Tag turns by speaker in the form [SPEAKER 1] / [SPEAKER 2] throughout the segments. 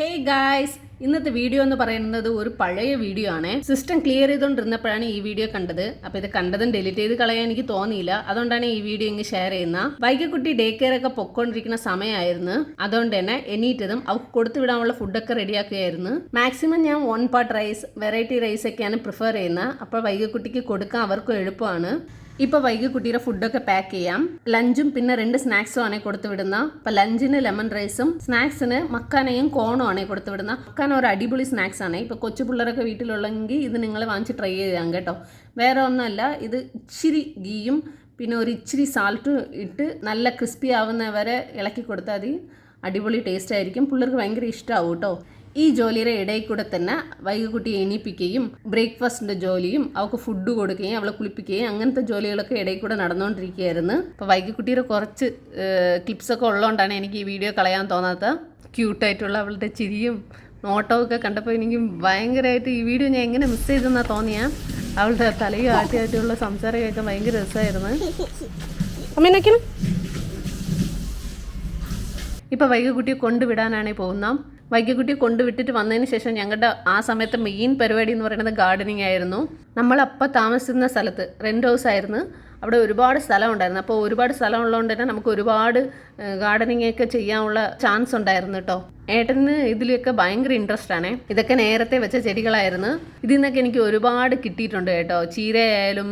[SPEAKER 1] Hey guys ഇന്നത്തെ video എന്ന് പറയുന്നത് ഒരു പഴയ വീഡിയോ ആണ്. സിസ്റ്റം ക്ലിയർ ചെയ്തുകൊണ്ടിരുന്നപ്പോഴാണ് ഈ വീഡിയോ കണ്ടത്. അപ്പോൾ ഇത് കണ്ടതും ഡിലീറ്റ് ചെയ്ത് കളയാൻ എനിക്ക് തോന്നിയില്ല. അതുകൊണ്ടാണ് ഈ വീഡിയോ ഇങ്ങ് ഷെയർ ചെയ്യുന്ന. വൈകിക്കുട്ടി ഡേ കെയർ ഒക്കെ പൊക്കോണ്ടിരിക്കുന്ന സമയമായിരുന്നു അതുകൊണ്ട് തന്നെ എണീറ്റതും അവർക്ക് കൊടുത്തു വിടാനുള്ള ഫുഡൊക്കെ റെഡിയാക്കുകയായിരുന്നു മാക്സിമം ഞാൻ one part rice variety rice ഒക്കെയാണ് പ്രിഫർ ചെയ്യുന്നത് അപ്പോൾ വൈകിക്കുട്ടിക്ക് കൊടുക്കാൻ അവർക്കും എളുപ്പമാണ്. ഇപ്പോൾ വൈകി കുട്ടിയുടെ ഫുഡൊക്കെ പാക്ക് ചെയ്യാം. ലഞ്ചും പിന്നെ രണ്ട് സ്നാക്സും ആണ് കൊടുത്തു വിടുന്ന. ഇപ്പൊ ലഞ്ചിന് ലെമൺ റൈസും സ്നാക്സിന് മക്കാനയും കോണും ആണ് കൊടുത്തു വിടുന്ന. മക്കാന ഒരു അടിപൊളി സ്നാക്സ് ആണ്. ഇപ്പോൾ കൊച്ചു പിള്ളേരൊക്കെ വീട്ടിലുള്ളെങ്കിൽ ഇത് നിങ്ങൾ വാങ്ങിച്ച് ട്രൈ ചെയ്യാം കേട്ടോ. വേറെ ഒന്നുമല്ല ഇത് ഇച്ചിരി ഗീയും പിന്നെ ഒരു ഇച്ചിരി സാൾട്ടും ഇട്ട് നല്ല ക്രിസ്പി ആവുന്നവരെ ഇളക്കി കൊടുത്താൽ മതി. അടിപൊളി ടേസ്റ്റ് ആയിരിക്കും. പിള്ളേർക്ക് ഭയങ്കര ഇഷ്ടമാവും കേട്ടോ. ഈ ജോലിയുടെ ഇടയിൽ കൂടെ തന്നെ വൈകുകുട്ടി എണീപ്പിക്കുകയും ബ്രേക്ക്ഫാസ്റ്റിന്റെ ജോലിയും അവൾക്ക് ഫുഡ് കൊടുക്കുകയും അവളെ കുളിപ്പിക്കുകയും അങ്ങനത്തെ ജോലികളൊക്കെ ഇടയിൽ കൂടെ നടന്നുകൊണ്ടിരിക്കുകയായിരുന്നു. അപ്പോൾ വൈകുകുട്ടിയുടെ കുറച്ച് ക്ലിപ്സൊക്കെ ഉള്ളതുകൊണ്ടാണ് എനിക്ക് ഈ വീഡിയോ കളയാൻ തോന്നാത്ത ക്യൂട്ടായിട്ടുള്ള അവളുടെ ചിരിയും നോട്ടമൊക്കെ കണ്ടപ്പോൾ എനിക്ക് ഭയങ്കരമായിട്ട് ഈ വീഡിയോ ഞാൻ എങ്ങനെ മിസ് ചെയ്തെന്നാണ് തോന്നിയ. അവളുടെ തലയും ആട്ടിയായിട്ടുള്ള സംസാരം കേൾക്കാൻ ഭയങ്കര രസമായിരുന്നു. അമ്മേനൊക്കെ ഇപ്പോൾ വൈകിക്കുട്ടിയെ കൊണ്ടുവിടാനാണ് പോകുന്ന വൈകിക്കുട്ടിയെ കൊണ്ടുവിട്ടിട്ട് വന്നതിന് ശേഷം ഞങ്ങളുടെ ആ സമയത്ത് മെയിൻ പരിപാടി എന്ന് പറയുന്നത് ഗാർഡനിങ് ആയിരുന്നു. നമ്മളപ്പം താമസിക്കുന്ന സ്ഥലത്ത് റെന്റ് ഹൗസ് ആയിരുന്നു അവിടെ ഒരുപാട് സ്ഥലം ഉണ്ടായിരുന്നു അപ്പോൾ ഒരുപാട് സ്ഥലം ഉള്ളതുകൊണ്ട് തന്നെ നമുക്ക് ഒരുപാട് ഗാർഡനിങ് ഒക്കെ ചെയ്യാനുള്ള ചാൻസ് ഉണ്ടായിരുന്നു കേട്ടോ. ഏട്ടന് ഇതിലൊക്കെ ഭയങ്കര ഇൻട്രസ്റ്റ് ആണേ. ഇതൊക്കെ നേരത്തെ വെച്ച ചെടികളായിരുന്നു. ഇതിൽ നിന്നൊക്കെ എനിക്ക് ഒരുപാട് കിട്ടിയിട്ടുണ്ട് കേട്ടോ. ചീരയായാലും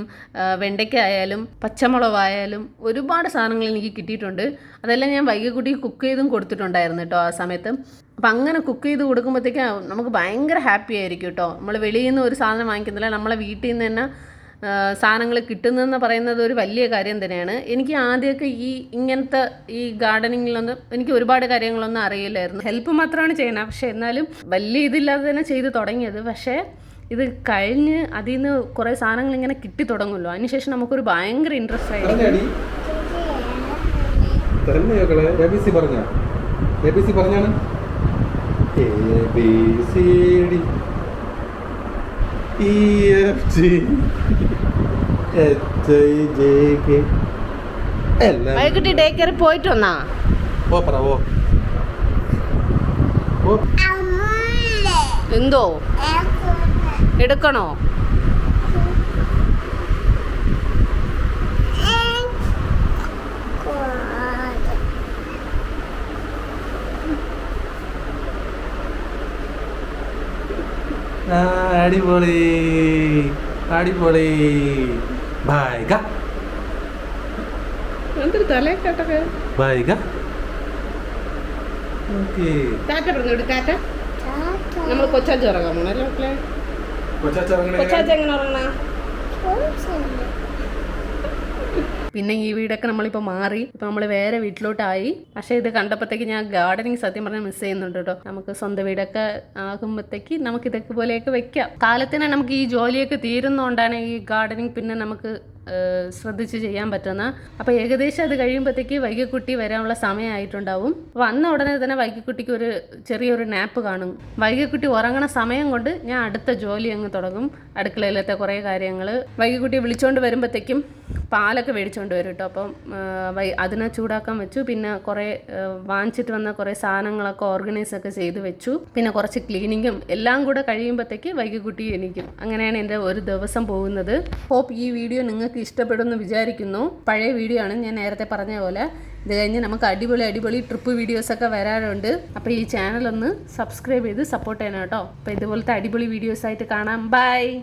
[SPEAKER 1] വെണ്ടയ്ക്ക ആയാലും പച്ചമുളകായാലും ഒരുപാട് സാധനങ്ങൾ എനിക്ക് കിട്ടിയിട്ടുണ്ട്. അതെല്ലാം ഞാൻ വൈകിക്കുട്ടി കുക്ക് ചെയ്തും കൊടുത്തിട്ടുണ്ടായിരുന്നു കേട്ടോ ആ സമയത്ത്. അപ്പം അങ്ങനെ കുക്ക് ചെയ്ത് കൊടുക്കുമ്പോഴത്തേക്ക് നമുക്ക് ഭയങ്കര ഹാപ്പി ആയിരിക്കും കേട്ടോ. നമ്മൾ വെളിയിൽ നിന്ന് ഒരു സാധനം വാങ്ങിക്കുന്നില്ല നമ്മളെ വീട്ടിൽ നിന്ന് തന്നെ സാധനങ്ങൾ കിട്ടുന്നതെന്ന് പറയുന്നത് ഒരു വലിയ കാര്യം തന്നെയാണ്. എനിക്ക് ആദ്യമൊക്കെ ഈ ഇങ്ങനത്തെ ഈ ഗാർഡനിങ്ങിലൊന്നും എനിക്ക് ഒരുപാട് കാര്യങ്ങളൊന്നും അറിയില്ലായിരുന്നു. ഹെൽപ്പ് മാത്രമാണ് ചെയ്യണത് പക്ഷേ എന്നാലും വലിയ ഇതില്ലാതെ തന്നെ ചെയ്ത് തുടങ്ങിയത്. പക്ഷേ ഇത് കഴിഞ്ഞ് അതിൽ നിന്ന് കുറേ സാധനങ്ങൾ ഇങ്ങനെ കിട്ടി തുടങ്ങുമല്ലോ. അതിനുശേഷം നമുക്കൊരു ഭയങ്കര ഇൻട്രസ്റ്റ്
[SPEAKER 2] ആയിരുന്നു E F G H I J K എല്ലാം
[SPEAKER 1] വൈകിട്ട് ഡേ കയറി പോയിട്ട് വന്നാ?
[SPEAKER 2] ഓ പറ
[SPEAKER 1] എന്തോ? എടുക്കണോ
[SPEAKER 2] ആ, അടിപൊളി അടിപൊളി. ഭായിക.
[SPEAKER 1] എന്തൊരു തലേ കേട്ടൊക്കെ
[SPEAKER 2] ബായിക ഓക്കേ.
[SPEAKER 1] ടാറ്റ പറഞ്ഞു ടാറ്റ? നമ്മൾ കൊച്ചാച്ചി പോണല്ലേ എങ്ങനെ ഉറങ്ങണ? പിന്നെ ഈ വീടൊക്കെ നമ്മളിപ്പോൾ മാറി ഇപ്പോൾ നമ്മൾ വേറെ വീട്ടിലോട്ടായി. പക്ഷേ ഇത് കണ്ടപ്പോഴത്തേക്ക് ഞാൻ ഗാർഡനിങ് സത്യം പറഞ്ഞാൽ മിസ് ചെയ്യുന്നുണ്ട് കേട്ടോ. നമുക്ക് സ്വന്തം വീടൊക്കെ ആകുമ്പോഴത്തേക്ക് നമുക്ക് ഇതൊക്കെ പോലെയൊക്കെ വെക്കാം. കാലത്തിന് നമുക്ക് ഈ ജോലിയൊക്കെ തീരുന്നതുകൊണ്ടാണ് ഈ ഗാർഡനിങ് പിന്നെ നമുക്ക് ശ്രദ്ധിച്ച് ചെയ്യാൻ പറ്റുന്ന. അപ്പോൾ ഏകദേശം അത് കഴിയുമ്പോഴത്തേക്ക് വൈകിക്കുട്ടി വരാനുള്ള സമയമായിട്ടുണ്ടാവും വന്ന ഉടനെ തന്നെ വൈകിക്കുട്ടിക്ക് ഒരു ചെറിയൊരു നാപ്പ് കാണും. വൈകിക്കുട്ടി ഉറങ്ങണ സമയം കൊണ്ട് ഞാൻ അടുത്ത ജോലി അങ്ങ് തുടങ്ങും. അടുക്കളയിലത്തെ കുറേ കാര്യങ്ങൾ വൈകിക്കുട്ടി വിളിച്ചുകൊണ്ട് വരുമ്പോഴത്തേക്കും പാലൊക്കെ മേടിച്ചുകൊണ്ട് വരും കേട്ടോ അപ്പം വൈ അതിനെ ചൂടാക്കാൻ വെച്ചു. പിന്നെ കുറേ വാങ്ങിച്ചിട്ട് വന്ന കുറേ സാധനങ്ങളൊക്കെ ഓർഗനൈസ് ഒക്കെ ചെയ്ത് വെച്ചു. പിന്നെ കുറച്ച് ക്ലീനിങ്ങും എല്ലാം കൂടെ കഴിയുമ്പോഴത്തേക്ക് വൈകിക്കുട്ടി എനിക്കും അങ്ങനെയാണ് എന്റെ ഒരു ദിവസം പോകുന്നത്. ഹോപ്പ് ഈ വീഡിയോ നിങ്ങൾക്ക് ഇഷ്ടപ്പെടുമെന്ന് വിചാരിക്കുന്നു. പഴയ വീഡിയോ ആണ് ഞാൻ നേരത്തെ പറഞ്ഞ പോലെ. ഇത് കഴിഞ്ഞ് നമുക്ക് അടിപൊളി അടിപൊളി ട്രിപ്പ് വീഡിയോസൊക്കെ വരാറുണ്ട്. അപ്പോൾ ഈ ചാനൽ ഒന്ന് സബ്സ്ക്രൈബ് ചെയ്ത് സപ്പോർട്ട് ചെയ്യണം കേട്ടോ അപ്പോൾ ഇതുപോലത്തെ അടിപൊളി വീഡിയോസായിട്ട് കാണാം. ബൈ